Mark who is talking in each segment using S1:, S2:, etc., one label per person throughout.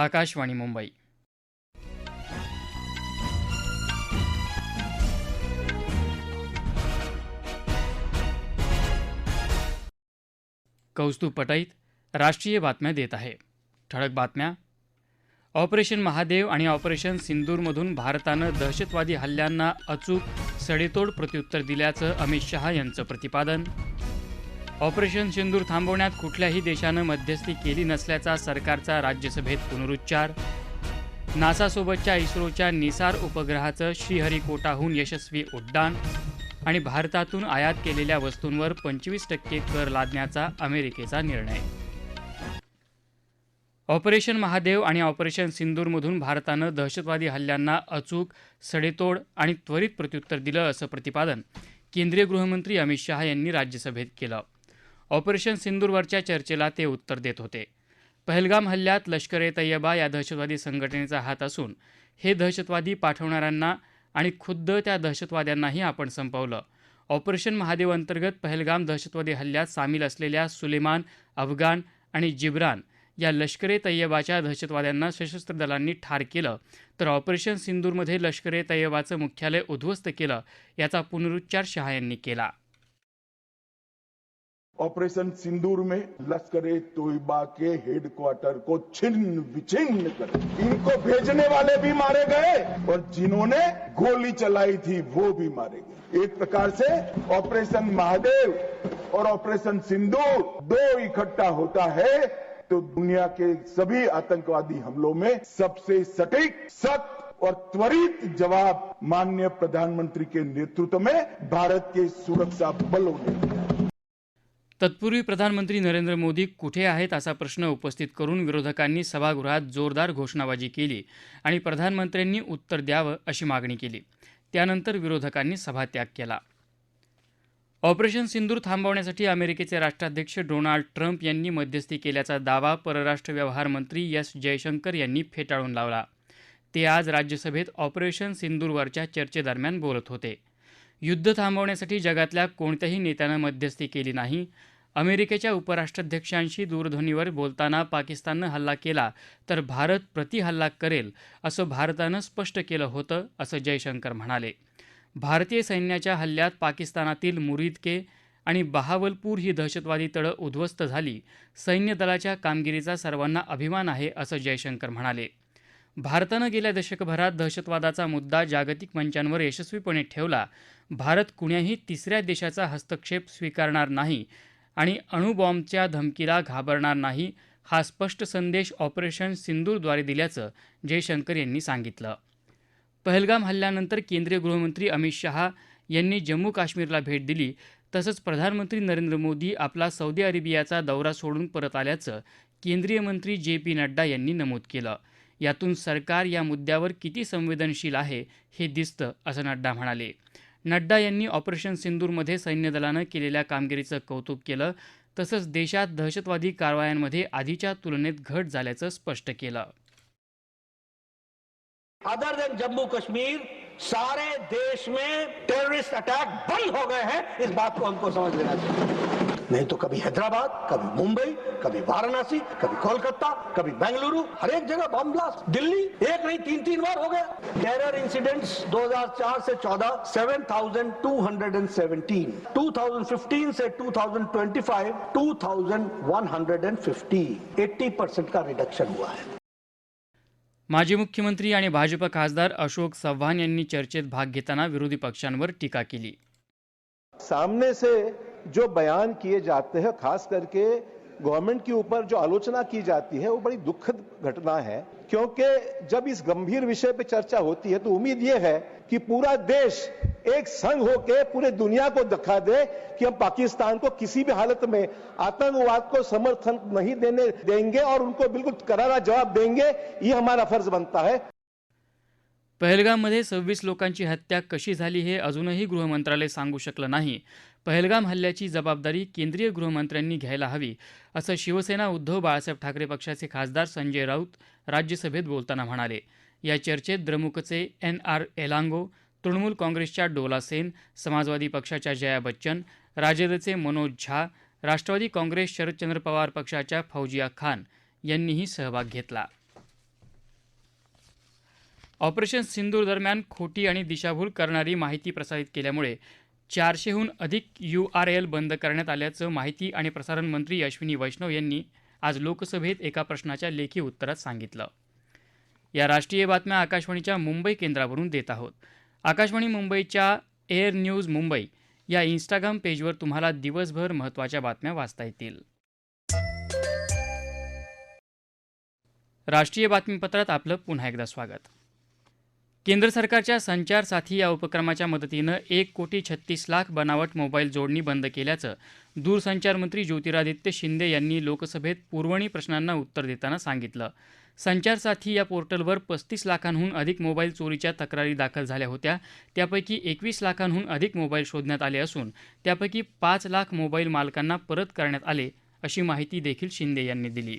S1: आकाशवाणी मुंबई कौस्तु पटईत राष्ट्रीय बातम्या देत आहे ठळक बातम्या ऑपरेशन महादेव आणि ऑपरेशन सिंदूरमधून भारतानं दहशतवादी हल्ल्यांना अचूक सडेतोड प्रत्युत्तर दिल्याचं अमित शहा यांचं प्रतिपादन ऑपरेशन सिंदूर थांबवण्यात कुठल्याही देशानं मध्यस्थी केली नसल्याचा सरकारचा राज्यसभेत पुनरुच्चार नासासोबतच्या इस्रोच्या निसार उपग्रहाचं श्रीहरिकोटाहून यशस्वी उड्डाण आणि भारतातून आयात केलेल्या वस्तूंवर पंचवीस टक्के कर लादण्याचा अमेरिकेचा निर्णय ऑपरेशन महादेव आणि ऑपरेशन सिंदूरमधून भारतानं दहशतवादी हल्ल्यांना अचूक सडेतोड आणि त्वरित प्रत्युत्तर दिलं असं प्रतिपादन केंद्रीय गृहमंत्री अमित शहा यांनी राज्यसभेत केलं ऑपरेशन सिंदूरवरच्या चर्चेला ते उत्तर देत होते पहलगाम हल्ल्यात लष्कर ए तय्यबा या दहशतवादी संघटनेचा हात असून हे दहशतवादी पाठवणाऱ्यांना आणि खुद्द त्या दहशतवाद्यांनाही आपण संपवलं ऑपरेशन महादेव अंतर्गत पहलगाम दहशतवादी हल्ल्यात सामील असलेल्या सुलेमान अफगाण आणि जिब्रान या लष्कर ए तय्यबाच्या दहशतवाद्यांना सशस्त्र दलांनी ठार केलं तर ऑपरेशन सिंदूरमध्ये लष्कर ए तय्यबाचं मुख्यालय उद्ध्वस्त केलं याचा पुनरुच्चार शहा यांनी केला
S2: ऑपरेशन सिंदूर में लश्कर तोयबा के हेडक्वार्टर को छिन्न विछिन्न कर इनको भेजने वाले भी मारे गए और जिन्होंने गोली चलाई थी वो भी मारे गए एक प्रकार से ऑपरेशन महादेव और ऑपरेशन सिंदूर दो इकट्ठा होता है तो दुनिया के सभी आतंकवादी हमलों में सबसे सटीक सख्त और त्वरित जवाब माननीय प्रधानमंत्री के नेतृत्व में भारत के सुरक्षा बलों
S1: ने दिया तत्पूर्वी प्रधानमंत्री नरेंद्र मोदी कुठे आहेत असा प्रश्न उपस्थित करून विरोधकांनी सभागृहात जोरदार घोषणाबाजी केली आणि प्रधानमंत्र्यांनी उत्तर द्यावं अशी मागणी केली त्यानंतर विरोधकांनी सभात्याग केला ऑपरेशन सिंदूर थांबवण्यासाठी अमेरिकेचे राष्ट्राध्यक्ष डोनाल्ड ट्रम्प यांनी मध्यस्थी केल्याचा दावा परराष्ट्र व्यवहार मंत्री एस जयशंकर यांनी फेटाळून लावला ते आज राज्यसभेत ऑपरेशन सिंदूरवरच्या चर्चेदरम्यान बोलत होते युद्ध थांबवण्यासाठी जगातल्या कोणत्याही नेत्यानं मध्यस्थी केली नाही अमेरिकेच्या उपराष्ट्राध्यक्षांशी दूरध्वनीवर बोलताना पाकिस्ताननं हल्ला केला तर भारत प्रतिहल्ला करेल असं भारतानं स्पष्ट केलं होतं असं जयशंकर म्हणाले भारतीय सैन्याच्या हल्ल्यात पाकिस्तानातील मुरीदके आणि बहावलपूर ही दहशतवादी तळं उद्ध्वस्त झाली सैन्य दलाच्या कामगिरीचा सर्वांना अभिमान आहे असं जयशंकर म्हणाले भारतानं गेल्या दशकभरात दहशतवादाचा मुद्दा जागतिक मंचांवर यशस्वीपणे ठेवला भारत कुण्याही तिसऱ्या देशाचा हस्तक्षेप स्वीकारणार नाही आणि अणुबॉम्बच्या धमकीला घाबरणार नाही हा स्पष्ट संदेश ऑपरेशन सिंदूरद्वारे दिल्याचं जयशंकर यांनी सांगितलं पहलगाम हल्ल्यानंतर केंद्रीय गृहमंत्री अमित शहा यांनी जम्मू काश्मीरला भेट दिली तसंच प्रधानमंत्री नरेंद्र मोदी आपला सौदी अरेबियाचा दौरा सोडून परत आल्याचं केंद्रीय मंत्री जे पी नड्डा यांनी नमूद केलं यातून सरकार या मुद्द्यावर किती संवेदनशील आहे हे दिसतं असं नड्डा म्हणाले नड्डा यांनी ऑपरेशन सिंदूरमध्ये सैन्य दलानं केलेल्या कामगिरीचं कौतुक केलं तसंच देशात दहशतवादी कारवायांमध्ये आधीच्या तुलनेत घट झाल्याचं स्पष्ट केलं
S3: अदर देन जम्मू कश्मीर सारे देश में टेररिस्ट अटैक बंद हो गए हैं इस बात को हमको समझ लेना चाहिए नहीं तो कभी हैदराबाद कभी मुंबई कभी वाराणसी कभी कोलकाता कभी बेंगलुरु हर एक जगह बम ब्लास्ट दिल्ली एक नहीं तीन तीन बार हो गया टेरर इंसिडेंट्स 2004 से 14 7,217 2015 से 2025 2,150 80 परसेंट का रिडक्शन हुआ
S1: है माजी मुख्यमंत्री आणि भाजप खासदार अशोक चव्हाण यांनी चर्चेत भाग घेताना विरोधी पक्षांवर टीका केली
S4: सामने से जो बयान किए जाते हैं खास करके गवर्नमेंट के ऊपर जो आलोचना की जाती है वो बड़ी दुखद घटना है क्योंकि जब इस गंभीर विषय पर चर्चा होती है तो उम्मीद यह है कि पूरा देश एक संघ होकर पूरे दुनिया को दिखा दे कि हम पाकिस्तान को किसी भी हालत में आतंकवाद को समर्थन नहीं देने देंगे और उनको बिल्कुल करारा जवाब देंगे ये हमारा फर्ज बनता है
S1: पहलगाममध्ये सव्वीस लोकांची हत्या कशी झाली हे अजूनही गृहमंत्रालय सांगू शकलं नाही पहलगाम हल्ल्याची जबाबदारी केंद्रीय गृहमंत्र्यांनी घ्यायला हवी असं शिवसेना उद्धव बाळासाहेब ठाकरे पक्षाचे खासदार संजय राऊत राज्यसभेत बोलताना म्हणाले या चर्चेत द्रमुकचे एन आर एलांगो तृणमूल काँग्रेसच्या डोला सेन समाजवादी पक्षाच्या जया बच्चन राजदचे मनोज झा राष्ट्रवादी काँग्रेस शरदचंद्र पवार पक्षाच्या फौजिया खान यांनीही सहभाग घेतला ऑपरेशन सिंदूर दरम्यान खोटी आणि दिशाभूल करणारी माहिती प्रसारित केल्यामुळे चारशेहून अधिक यू आर एल बंद करण्यात आल्याचं माहिती आणि प्रसारण मंत्री अश्विनी वैष्णव यांनी आज लोकसभेत एका प्रश्नाच्या लेखी उत्तरात सांगितलं या राष्ट्रीय बातम्या आकाशवाणीच्या मुंबई केंद्रावरून देत आहोत आकाशवाणी मुंबईच्या एअर न्यूज मुंबई या इंस्टाग्राम पेजवर तुम्हाला दिवसभर महत्त्वाच्या बातम्या वाचता येतील राष्ट्रीय बातमीपत्रात आपलं पुन्हा एकदा स्वागत केंद्र सरकारच्या संचार साथी या उपक्रमाच्या मदतीनं एक कोटी छत्तीस लाख बनावट मोबाईल जोडणी बंद केल्याचं दूरसंचार मंत्री ज्योतिरादित्य शिंदे यांनी लोकसभेत पुरवणी प्रश्नांना उत्तर देताना सांगितलं संचार साथी या पोर्टलवर पस्तीस लाखांहून अधिक मोबाईल चोरीच्या तक्रारी दाखल झाल्या होत्या त्यापैकी एकवीस लाखांहून अधिक मोबाईल शोधण्यात आले असून त्यापैकी पाच लाख मोबाईल मालकांना परत करण्यात आले अशी माहिती देखील शिंदे यांनी दिली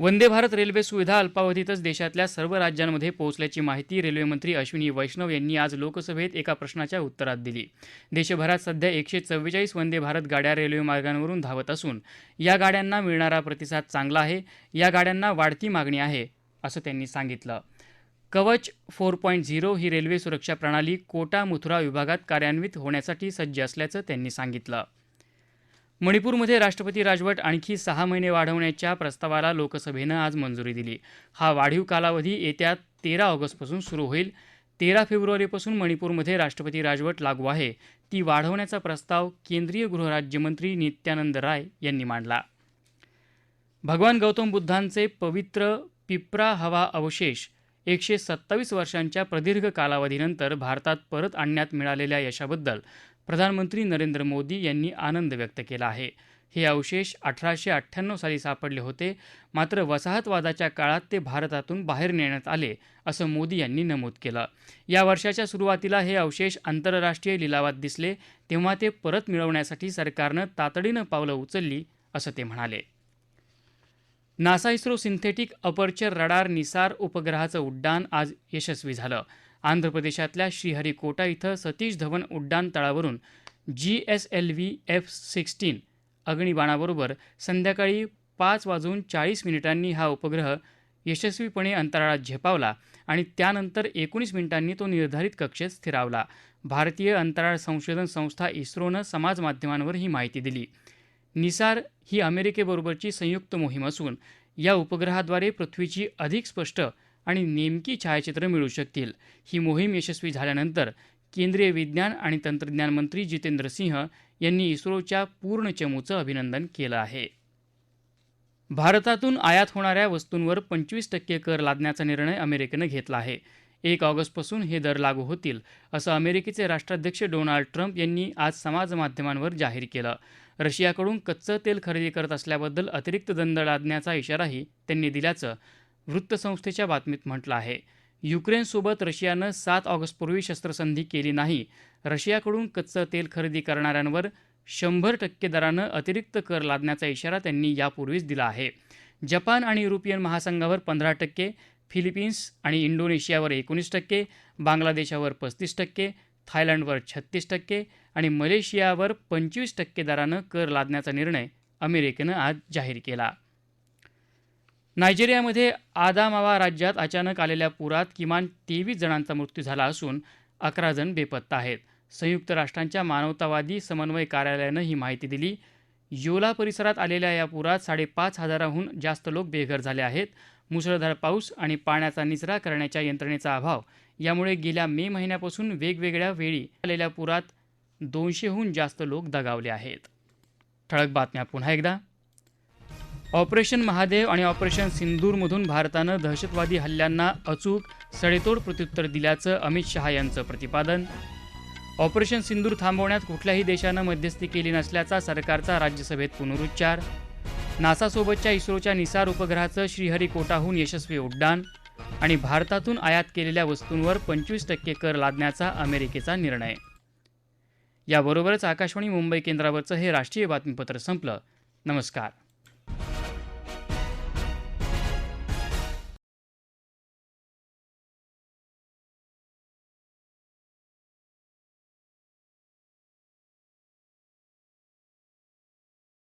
S1: वंदे भारत रेल्वे सुविधा अल्पावधीतच देशातल्या सर्व राज्यांमध्ये पोहोचल्याची माहिती रेल्वेमंत्री अश्विनी वैष्णव यांनी आज लोकसभेत एका प्रश्नाच्या उत्तरात दिली देशभरात सध्या एकशे चव्वेचाळीस वंदे भारत गाड्या रेल्वे मार्गांवरून धावत असून या गाड्यांना मिळणारा प्रतिसाद चांगला आहे या गाड्यांना वाढती मागणी आहे असं त्यांनी सांगितलं कवच फोर पॉईंट झिरो ही रेल्वे सुरक्षा प्रणाली कोटा मुथुरा विभागात कार्यान्वित होण्यासाठी सज्ज असल्याचं त्यांनी सांगितलं मणिपूरमध्ये राष्ट्रपती राजवट आणखी सहा महिने वाढवण्याच्या प्रस्तावाला लोकसभेनं आज मंजुरी दिली हा वाढीव कालावधी येत्या तेरा ऑगस्टपासून सुरू होईल तेरा फेब्रुवारीपासून मणिपूरमध्ये राष्ट्रपती राजवट लागू आहे ती वाढवण्याचा प्रस्ताव केंद्रीय गृहराज्यमंत्री नित्यानंद राय यांनी मांडला भगवान गौतम बुद्धांचे पवित्र पिप्रा हवा अवशेष एकशे सत्तावीस वर्षांच्या प्रदीर्घ कालावधीनंतर भारतात परत आणण्यात मिळालेल्या यशाबद्दल प्रधानमंत्री नरेंद्र मोदी यांनी आनंद व्यक्त केला आहे हे अवशेष अठराशे अठ्ठ्याण्णव साली सापडले होते मात्र वसाहतवादाच्या काळात ते भारतातून बाहेर नेण्यात आले असं मोदी यांनी नमूद केलं या वर्षाच्या सुरुवातीला हे अवशेष आंतरराष्ट्रीय लिलावात दिसले तेव्हा ते परत मिळवण्यासाठी सरकारनं तातडीनं पावलं उचलली असं ते म्हणाले NASA ISRO synthetic aperture radar NISAR उपग्रहाचं उड्डाण आज यशस्वी झालं आंध्र प्रदेशातल्या श्रीहरिकोटा इथं सतीश धवन उड्डाणतळावरून G S L V F sixteen अग्निबाणाबरोबर संध्याकाळी पाच वाजून चाळीस मिनिटांनी हा उपग्रह यशस्वीपणे अंतराळात झेपावला आणि त्यानंतर एकोणीस मिनिटांनी तो निर्धारित कक्षेत स्थिरावला भारतीय अंतराळ संशोधन संस्था इस्रोनं समाजमाध्यमांवर ही माहिती दिली निसार ही अमेरिकेबरोबरची संयुक्त मोहीम असून या उपग्रहाद्वारे पृथ्वीची अधिक स्पष्ट आणि नेमकी छायाचित्र मिळू शकतील ही मोहीम यशस्वी झाल्यानंतर केंद्रीय विज्ञान आणि तंत्रज्ञान मंत्री जितेंद्र सिंह यांनी इस्रोच्या पूर्ण चमूचं अभिनंदन केलं आहे भारतातून आयात होणाऱ्या वस्तूंवर पंचवीस टक्के कर लादण्याचा निर्णय अमेरिकेनं घेतला आहे एक ऑगस्टपासून हे दर लागू होतील असं अमेरिकेचे राष्ट्राध्यक्ष डोनाल्ड ट्रम्प यांनी आज समाजमाध्यमांवर जाहीर केलं रशियाकडून कच्चं तेल खरेदी करत असल्याबद्दल अतिरिक्त दंड लादण्याचा इशाराही त्यांनी दिल्याचं वृत्तसंस्थेच्या बातमीत म्हटलं आहे युक्रेनसोबत रशियानं सात ऑगस्टपूर्वी शस्त्रसंधी केली नाही रशियाकडून कच्चं तेल खरेदी करणाऱ्यांवर शंभर टक्के दरानं अतिरिक्त कर लादण्याचा इशारा त्यांनी यापूर्वीच दिला आहे जपान आणि युरोपियन महासंघावर पंधरा टक्के फिलिपिन्स आणि इंडोनेशियावर एकोणीस टक्के बांगलादेशावर पस्तीस टक्के थायलंडवर छत्तीस टक्के आणि मलेशियावर पंचवीस टक्के दरानं कर लादण्याचा निर्णय अमेरिकेनं आज जाहीर केला नायजेरियामध्ये आदामावा राज्यात अचानक आलेल्या पुरात किमान तेवीस जणांचा मृत्यू झाला असून अकरा जण बेपत्ता आहेत संयुक्त राष्ट्रांच्या मानवतावादी समन्वय कार्यालयानं ही माहिती दिली योला परिसरात आलेल्या या पुरात साडेपाच हजाराहून जास्त लोक बेघर झाले आहेत मुसळधार पाऊस आणि पाण्याचा निचरा करण्याच्या यंत्रणेचा अभाव यामुळे गेल्या मे महिन्यापासून वेगवेगळ्या वेळी आलेल्या पुरात दोनशेहून जास्त लोक दगावले आहेत ठळक बातम्या पुन्हा एकदा ऑपरेशन महादेव आणि ऑपरेशन सिंदूरमधून भारतानं दहशतवादी हल्ल्यांना अचूक सडेतोड प्रत्युत्तर दिल्याचं अमित शहा यांचं प्रतिपादन ऑपरेशन सिंदूर थांबवण्यात कुठल्याही देशानं मध्यस्थी केली नसल्याचा सरकारचा राज्यसभेत पुनरुच्चार नासासोबतच्या इस्रोच्या निसार उपग्रहाचं श्रीहरिकोटाहून यशस्वी उड्डाण आणि भारतातून आयात केलेल्या वस्तूंवर पंचवीस टक्के कर लादण्याचा अमेरिकेचा निर्णय याबरोबरच आकाशवाणी मुंबई केंद्रावरचं हे राष्ट्रीय बातमीपत्र संपलं नमस्कार